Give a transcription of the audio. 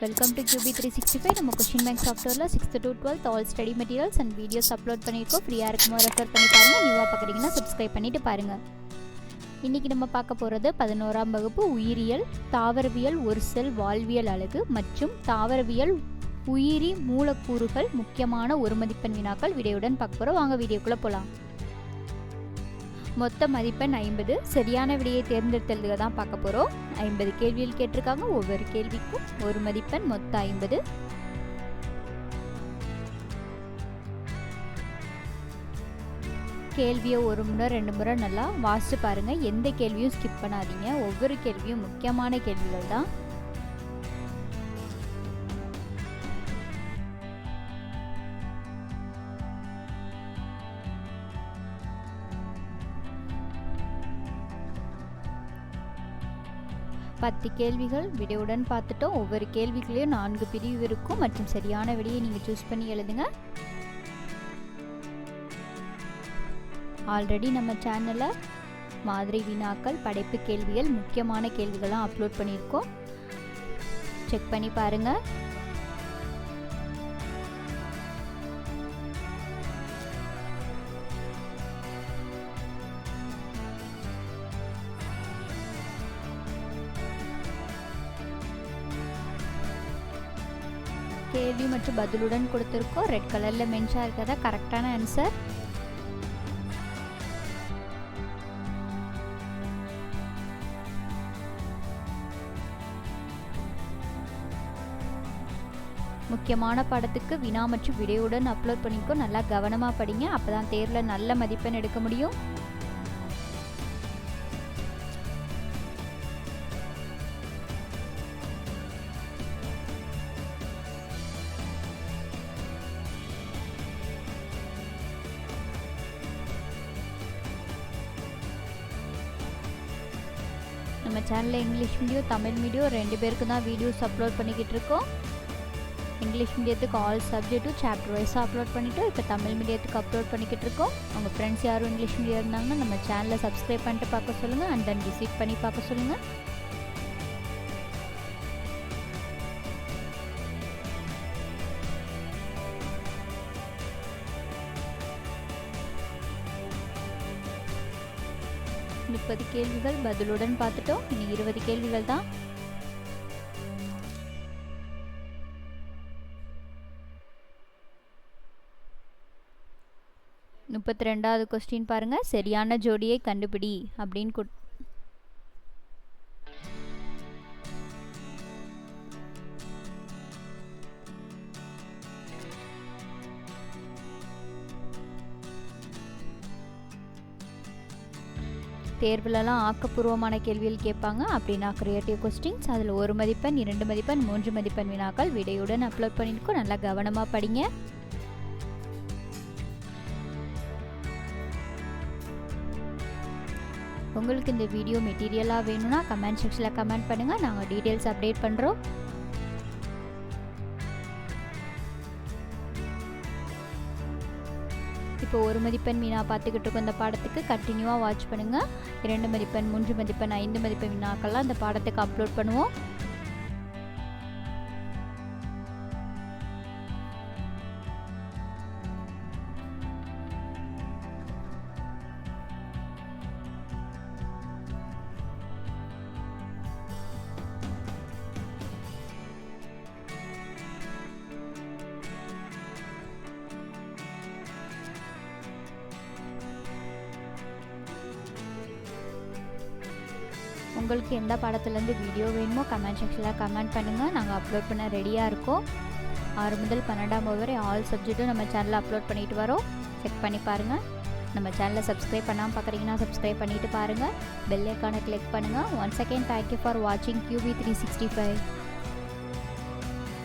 Welcome to QB three sixty five நம்ம question bank சாஃப்ட்வேரில் sixth to twelfth all study materials and videos upload பண்ணியிருக்கோம். ஃப்ரீயாக இருக்குமோ refer பண்ணி பாருங்கள் நியூவாக பார்க்குறீங்கன்னா சப்ஸ்கிரைப் பண்ணிட்டு பாருங்கள் இன்றைக்கி நம்ம பார்க்க போகிறது பதினோராம் வகுப்பு உயிரியல் தாவரவியல் ஒரு செல் வாழ்வியல் அழகு மற்றும் தாவரவியல் உயிரி மூலக்கூறுகள் முக்கியமான ஒரு மதிப்பெண் வினாக்கள். விடையுடன் பார்க்க போகிறோம் வாங்க வீடியோக்குள்ளே போகலாம் மொத்த மதிப்பெண் ஐம்பது. சரியான விடையை தேர்ந்தெடுத்ததுக்கு தான் பார்க்க போகிறோம் ஐம்பது கேள்வியில் கேட்டிருக்காங்க. ஒவ்வொரு கேள்விக்கும் ஒரு மதிப்பெண் மொத்தம் ஐம்பது. கேள்வியை ஒரு முறை ரெண்டு முறை நல்லா வாசித்து பாருங்கள் எந்த கேள்வியும் ஸ்கிப் பண்ணாதீங்க. ஒவ்வொரு கேள்வியும் முக்கியமான கேள்விகள் தான். பத்து கேள்விகள் விடையுடன் பார்த்துட்டோம். ஒவ்வொரு கேள்விகளையும் நான்கு பிரிவு இருக்கும். மற்றும் சரியான விடையை நீங்கள் சூஸ் பண்ணி எழுதுங்க. ஆல்ரெடி நம்ம சேனலில் மாதிரி வினாக்கள் படைப்பு கேள்விகள் முக்கியமான கேள்விகள்லாம் அப்லோட் பண்ணியிருக்கோம். செக் பண்ணி பாருங்கள் கேள்வி மற்றும் பதிலுடன் கொடுத்துருக்கோம். ரெட் கலரில் மென்ஷாக இருக்கிறதா? கரெக்டான ஆன்சர் முக்கியமான படத்துக்கு வினா மற்றும் விடையுடன் அப்லோட் பண்ணிக்கோ. நல்லா கவனமாக படிங்க. அப்போ தான் தேர்வில் நல்ல மதிப்பெண் எடுக்க முடியும். நம்ம சேனலில் இங்கிலீஷ் மீடியம் தமிழ் மீடியம் ரெண்டு பேருக்கு தான் வீடியோஸ் அப்லோட் பண்ணிக்கிட்டு இருக்கோம். இங்கிலீஷ் மீடியத்துக்கு ஆல் சப்ஜெக்ட்டும் சாப்டர் வைஸாக அப்லோட் பண்ணிவிட்டு இப்போ தமிழ் மீடியத்துக்கு அப்லோட் பண்ணிக்கிட்டு இருக்கோம். உங்கள் ஃப்ரெண்ட்ஸ் யாரும் இங்கிலீஷ் மீடியம் இருந்தாங்கன்னா நம்ம சேனலை சப்ஸ்கிரைப் பண்ணிட்டு பார்க்க சொல்லுங்கள் அண்ட் தென் விசிட் பண்ணி பார்க்க சொல்லுங்கள் முப்பது கேள்விகள் பதிலுடன் பார்த்துட்டோம். இனி இருபது கேள்விகள் தான். முப்பத்தி ரெண்டாவது கொஸ்டின் பாருங்க. சரியான ஜோடியை கண்டுபிடி அப்படின்னு தேர்வுலலாம் ஆக்கப்பூர்வமான கேள்விகள் கேட்பாங்க. அப்படின்னா க்ரியேட்டிவ் கொஸ்டின்ஸ் அதில் ஒரு மதிப்பெண் இரண்டு மதிப்பெண் மூன்று மதிப்பெண் வினாக்கள் விடையுடன் அப்லோட் பண்ணியிருக்கோம் நல்லா கவனமாக படிங்க. உங்களுக்கு இந்த வீடியோ மெட்டீரியலாக வேணும்னா கமெண்ட் செக்ஷனில் கமெண்ட் பண்ணுங்கள் நாங்கள் டீட்டெயில்ஸ் அப்டேட் பண்ணுறோம் இப்போ ஒரு மதிப்பெண் வீணாக பார்த்துக்கிட்டு இருக்கோம் இந்த பாடத்துக்கு கண்டினியூவாக வாட்ச் பண்ணுங்கள் இரண்டு மதிப்பெண் மூன்று மதிப்பெண் ஐந்து மதிப்பெண் வீணாக்கெல்லாம் இந்த பாடத்துக்கு அப்லோட் பண்ணுவோம். உங்களுக்கு எந்த படத்துலேருந்து வீடியோ வேணுமோ கமெண்ட் செக்ஷனில் கமெண்ட் பண்ணுங்கள் நாங்கள் அப்லோட் பண்ண ரெடியாக இருக்கோம். ஆறு முதல் பன்னெண்டாம் வரை ஆல் சப்ஜெக்ட்டும் நம்ம சேனலில் அப்லோட் பண்ணிட்டு வரோம். செக் பண்ணி பாருங்கள் நம்ம சேனலை சப்ஸ்கிரைப் பண்ணாமல் பார்க்குறீங்கன்னா சப்ஸ்கிரைப் பண்ணிவிட்டு பாருங்கள் பெல் ஐக்கானை கிளிக் பண்ணுங்கள் one second thank you for வாட்சிங் கியூபி த்ரீ சிக்ஸ்டி ஃபைவ்